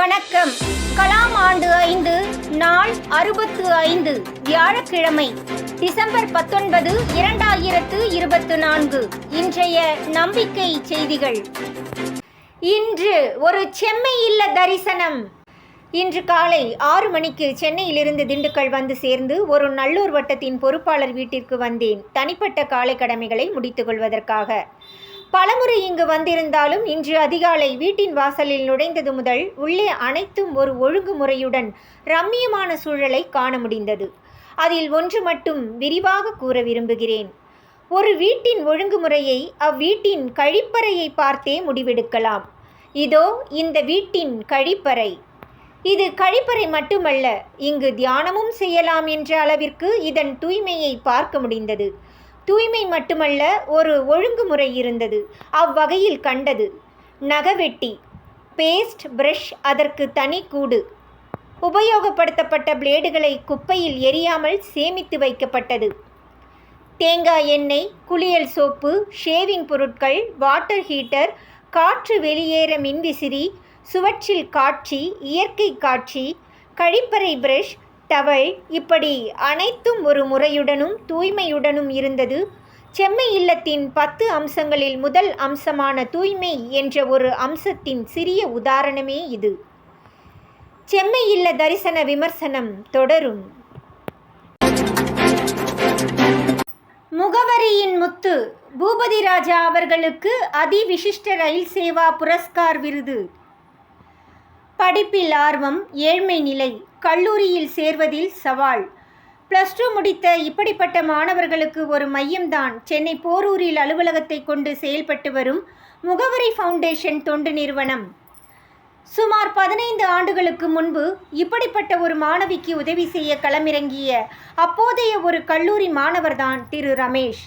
வணக்கம். கலாம் ஆண்டு ஐந்து நாள் அறுபத்து ஐந்து வியாழக்கிழமை டிசம்பர் பத்தொன்பது இரண்டாயிரத்து இருபத்து நான்கு இன்றைய நம்பிக்கை செய்திகள். இன்று ஒரு செம்மை இல்ல தரிசனம். இன்று காலை ஆறு மணிக்கு சென்னையிலிருந்து திண்டுக்கல் வந்து சேர்ந்து ஒரு நல்லூர் வட்டத்தின் பொறுப்பாளர் வீட்டிற்கு வந்தேன். தனிப்பட்ட காலை கடமைகளை முடித்துக் கொள்வதற்காக. பலமுறை இங்கு வந்திருந்தாலும் இன்று அதிகாலை வீட்டின் வாசலில் நுழைந்தது முதல் உள்ளே அனைத்தும் ஒரு ஒழுங்குமுறையுடன் ரம்மியமான சூழலை காண முடிந்தது. அதில் ஒன்று மட்டும் விரிவாக கூற விரும்புகிறேன். ஒரு வீட்டின் ஒழுங்குமுறையை அவ்வீட்டின் கழிப்பறையை பார்த்தே முடிவெடுக்கலாம். இதோ இந்த வீட்டின் கழிப்பறை. இது கழிப்பறை மட்டுமல்ல இங்கு தியானமும் செய்யலாம் என்ற அளவிற்கு இதன் தூய்மையை பார்க்க முடிந்தது. தூய்மை மட்டுமல்ல ஒரு ஒழுங்குமுறை இருந்தது. அவ்வகையில் கண்டது. நகவெட்டி பேஸ்ட் பிரஷ் அதற்கு தனி கூடு. உபயோகப்படுத்தப்பட்ட பிளேடுகளை குப்பையில் எரியாமல் சேமித்து வைக்கப்பட்டது. தேங்காய் எண்ணெய் குளியல் சோப்பு ஷேவிங் பொருட்கள் வாட்டர் ஹீட்டர் காற்று வெளியேற மின்விசிறி சுவற்றில் காட்சி இயற்கை காட்சி கழிப்பறை பிரஷ் டவல் இப்படி அனைத்தும் ஒரு முறையுடனும் தூய்மையுடனும் இருந்தது. செம்மை இல்லத்தின் பத்து அம்சங்களில் முதல் அம்சமான தூய்மை என்ற ஒரு அம்சத்தின் சிறிய உதாரணமே இது. செம்மை இல்ல தரிசன விமர்சனம் தொடரும். முகவரியின் முத்து பூபதி ராஜா அவர்களுக்கு அதிவிசிஷ்ட ரயில் சேவா புரஸ்கார் விருது. படிப்பில் ஆர்வம் ஏழ்மை நிலை கல்லூரியில் சேர்வதில் சவால். ப்ளஸ் டூ முடித்த இப்படிப்பட்ட மாணவர்களுக்கு ஒரு மையம்தான். சென்னை போரூரில் அலுவலகத்தை கொண்டு செயல்பட்டு வரும் முகவரி ஃபவுண்டேஷன் தொண்டு நிறுவனம். சுமார் பதினைந்து ஆண்டுகளுக்கு முன்பு இப்படிப்பட்ட ஒரு மாணவிக்கு உதவி செய்ய களமிறங்கிய அப்போதைய ஒரு கல்லூரி மாணவர்தான் திரு ரமேஷ்.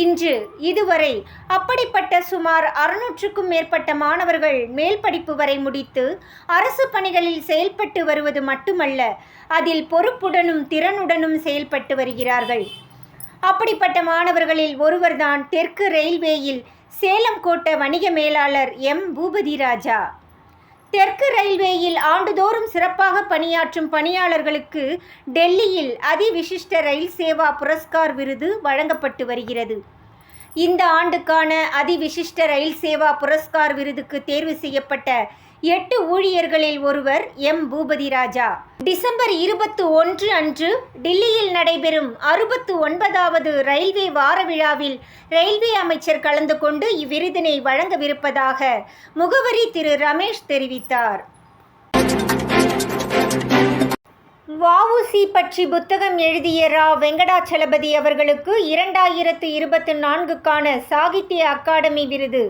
இன்று இதுவரை அப்படிப்பட்ட சுமார் அறுநூற்றுக்கும் மேற்பட்ட மாணவர்கள் மேல் படிப்பு வரை முடித்து அரசு பணிகளில் செயல்பட்டு வருவது மட்டுமல்ல அதில் பொறுப்புடனும் திறனுடனும் செயல்பட்டு வருகிறார்கள். அப்படிப்பட்ட மாணவர்களில் ஒருவர்தான் தெற்கு ரயில்வேயில் சேலம் கோட்ட வணிக மேலாளர் எம். பூபதி ராஜா. தெற்கு ரயில்வேயில் ஆண்டுதோறும் சிறப்பாக பணியாற்றும் பணியாளர்களுக்கு டெல்லியில் அதிவிசிஷ்ட ரயில் சேவா புரஸ்கார் விருது வழங்கப்பட்டு வருகிறது. இந்த ஆண்டுக்கான அதிவிசிஷ்ட ரயில் சேவா புரஸ்கார் விருதுக்கு தேர்வு செய்யப்பட்ட எட்டு ஊழியர்களில் ஒருவர் எம். பூபதி ராஜா டிசம்பர் இருபத்து ஒன்று அன்று டில்லியில் நடைபெறும் அறுபத்து ஒன்பதாவது ரயில்வே வார விழாவில் ரயில்வே அமைச்சர் கலந்து கொண்டு இவ்விருதினை வழங்கவிருப்பதாக முகவரி திரு. ரமேஷ் தெரிவித்தார். வவுசி பற்றி புத்தகம் எழுதிய ரா. வெங்கடாச்சலபதி அவர்களுக்கு இரண்டாயிரத்து இருபத்தி நான்குக்கான சாகித்ய அகாடமி விருது.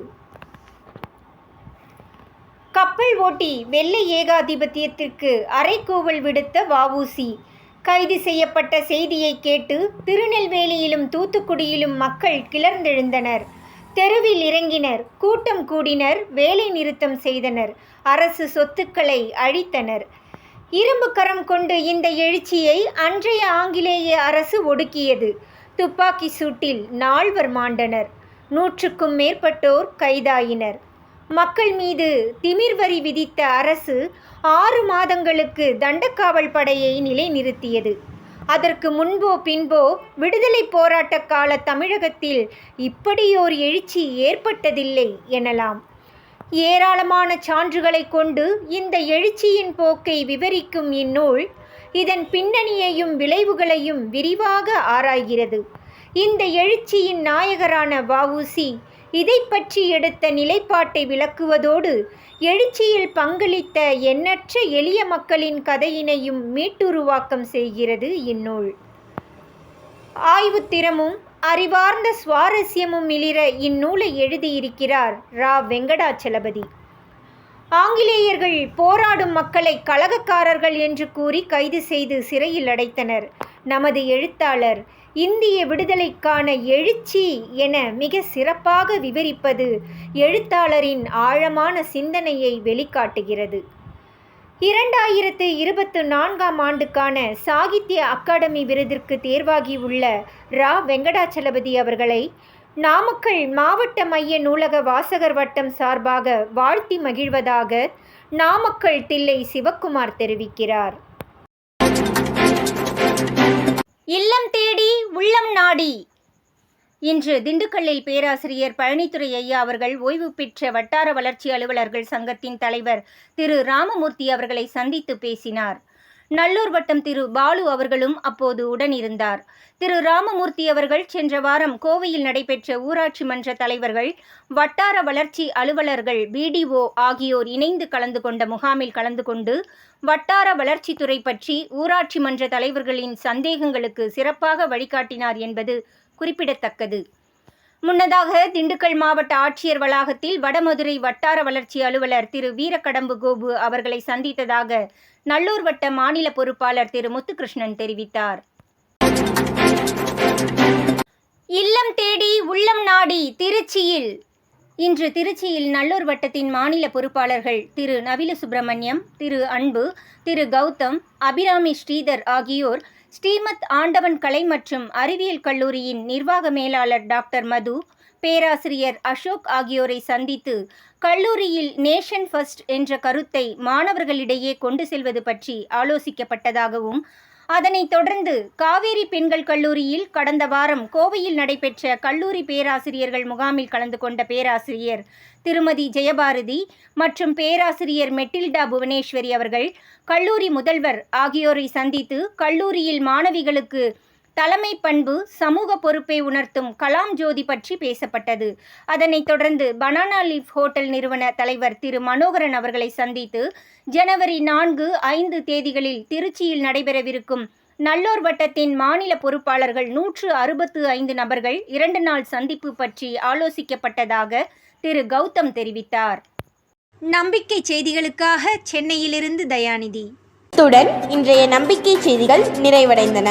கப்பல் ஓட்டி வெள்ளை ஏகாதிபத்தியத்திற்கு அரைக்கூவல் விடுத்த வஉசி. கைது செய்யப்பட்ட செய்தியை கேட்டு திருநெல்வேலியிலும் தூத்துக்குடியிலும் மக்கள் கிளர்ந்தெழுந்தனர். தெருவில் இறங்கினர். கூட்டம் கூடினர். வேலை நிறுத்தம் செய்தனர். அரசு சொத்துக்களை அழித்தனர். இரும்பு கரம் கொண்டு இந்த எழுச்சியை அன்றைய ஆங்கிலேய அரசு ஒடுக்கியது. துப்பாக்கி சூட்டில் நால்வர் மாண்டனர். நூற்றுக்கும் மேற்பட்டோர் கைதாயினர். மக்கள் மீது திமிர் வரி விதித்த அரசு ஆறு மாதங்களுக்கு தண்டக்காவல் படையை நிலைநிறுத்தியது. அதற்கு முன்போ பின்போ விடுதலை போராட்ட கால தமிழகத்தில் இப்படியோர் எழுச்சி ஏற்பட்டதில்லை எனலாம். ஏராளமான சான்றுகளை கொண்டு இந்த எழுச்சியின் போக்கை விவரிக்கும் இந்நூல் இதன் பின்னணியையும் விளைவுகளையும் விரிவாக ஆராய்கிறது. இந்த எழுச்சியின் நாயகரான வஉசி இதை பற்றி எடுத்த நிலைப்பாட்டை விளக்குவதோடு எழுச்சியில் பங்களித்த எண்ணற்ற எளிய மக்களின் கதையினையும் மீட்டுருவாக்கம் செய்கிறது இந்நூல். ஆய்வுத்திறமும் அறிவார்ந்த சுவாரஸ்யமும் மிளிர இந்நூலை எழுதியிருக்கிறார் ரா. வெங்கடாச்சலபதி. ஆங்கிலேயர்கள் போராடும் மக்களை கலகக்காரர்கள் என்று கூறி கைது செய்து சிறையில் அடைத்தனர். நமது எழுத்தாளர் இந்திய விடுதலைக்கான எழுச்சி என மிக சிறப்பாக விவரிப்பது எழுத்தாளரின் ஆழமான சிந்தனையை வெளிக்காட்டுகிறது. இரண்டாயிரத்து இருபத்து நான்காம் ஆண்டுக்கான சாகித்ய அகாடமி விருதிற்கு தேர்வாகியுள்ள ரா. வெங்கடாச்சலபதி அவர்களை நாமக்கல் மாவட்ட மைய நூலக வாசகர் வட்டம் சார்பாக வாழ்த்தி மகிழ்வதாக நாமக்கல் தில்லை சிவக்குமார் தெரிவிக்கிறார். இல்லம் தேடி உள்ளம் நாடி. இன்று திண்டுக்கல்லில் பேராசிரியர் பழனித்துறை ஐயா அவர்கள் ஓய்வு பெற்ற வட்டார வளர்ச்சி அலுவலர்கள் சங்கத்தின் தலைவர் திரு ராமமூர்த்தி அவர்களை சந்தித்து பேசினார். நல்லூர் வட்டம் திரு பாலு அவர்களும் அப்போது உடனிருந்தார். திரு ராமமூர்த்தி அவர்கள் சென்ற வாரம் கோவையில் நடைபெற்ற ஊராட்சி மன்ற தலைவர்கள் வட்டார வளர்ச்சி அலுவலர்கள் பிடிஓ ஆகியோர் இணைந்து கலந்து கொண்ட முகாமில் கலந்து கொண்டு வட்டார வளர்ச்சித்துறை பற்றி ஊராட்சி மன்ற தலைவர்களின் சந்தேகங்களுக்கு சிறப்பாக வழிகாட்டினார் என்பது குறிப்பிடத்தக்கது. முன்னதாக திண்டுக்கல் மாவட்ட ஆட்சியர் வளாகத்தில் வடமதுரை வட்டார வளர்ச்சி அலுவலர் திரு வீரக்கடம்பு கோபு அவர்களை சந்தித்ததாக நல்லூர் வட்ட மாநில பொறுப்பாளர் திரு முத்துகிருஷ்ணன் தெரிவித்தார். இல்லம் தேடி உள்ளம் நாடி திருச்சியில். இன்று திருச்சியில் நல்லூர் வட்டத்தின் மாநில பொறுப்பாளர்கள் திரு நவில சுப்பிரமணியம் திரு அன்பு திரு கௌதம் அபிராமி ஸ்ரீதர் ஆகியோர் ஸ்ரீமத் ஆண்டவன் கலை மற்றும் அறிவியல் கல்லூரியின் நிர்வாக மேலாளர் டாக்டர் மது பேராசிரியர் அசோக் ஆகியோரை சந்தித்து கல்லூரியில் நேஷன் ஃபர்ஸ்ட் என்ற கருத்தை மாணவர்களிடையே கொண்டு செல்வது பற்றி ஆலோசிக்கப்பட்டதாகவும் அதனைத் தொடர்ந்து காவேரி பெண்கள் கல்லூரியில் கடந்த வாரம் கோவையில் நடைபெற்ற கல்லூரி பேராசிரியர்கள் முகாமில் கலந்து கொண்ட பேராசிரியர் திருமதி ஜெயபாரதி மற்றும் பேராசிரியர் மெட்டில்டா புவனேஸ்வரி அவர்கள் கல்லூரி முதல்வர் ஆகியோரை சந்தித்து கல்லூரியில் மாணவிகளுக்கு தலைமை பண்பு சமூக பொறுப்பை உணர்த்தும் கலாம் ஜோதி பற்றி பேசப்பட்டது. அதனைத் தொடர்ந்து பனானா லீஃப் ஹோட்டல் நிறுவன தலைவர் திரு மனோகரன் அவர்களை சந்தித்து ஜனவரி நான்கு ஐந்து தேதிகளில் திருச்சியில் நடைபெறவிருக்கும் நல்லூர் வட்டத்தின் மாநில பொறுப்பாளர்கள் நூற்று அறுபத்து ஐந்து நபர்கள் இரண்டு நாள் சந்திப்பு பற்றி ஆலோசிக்கப்பட்டதாக திரு கௌதம் தெரிவித்தார். நம்பிக்கை செய்திகளுக்காக சென்னையிலிருந்து தயாநிதி. இத்துடன் இன்றைய நம்பிக்கை செய்திகள் நிறைவடைந்தன.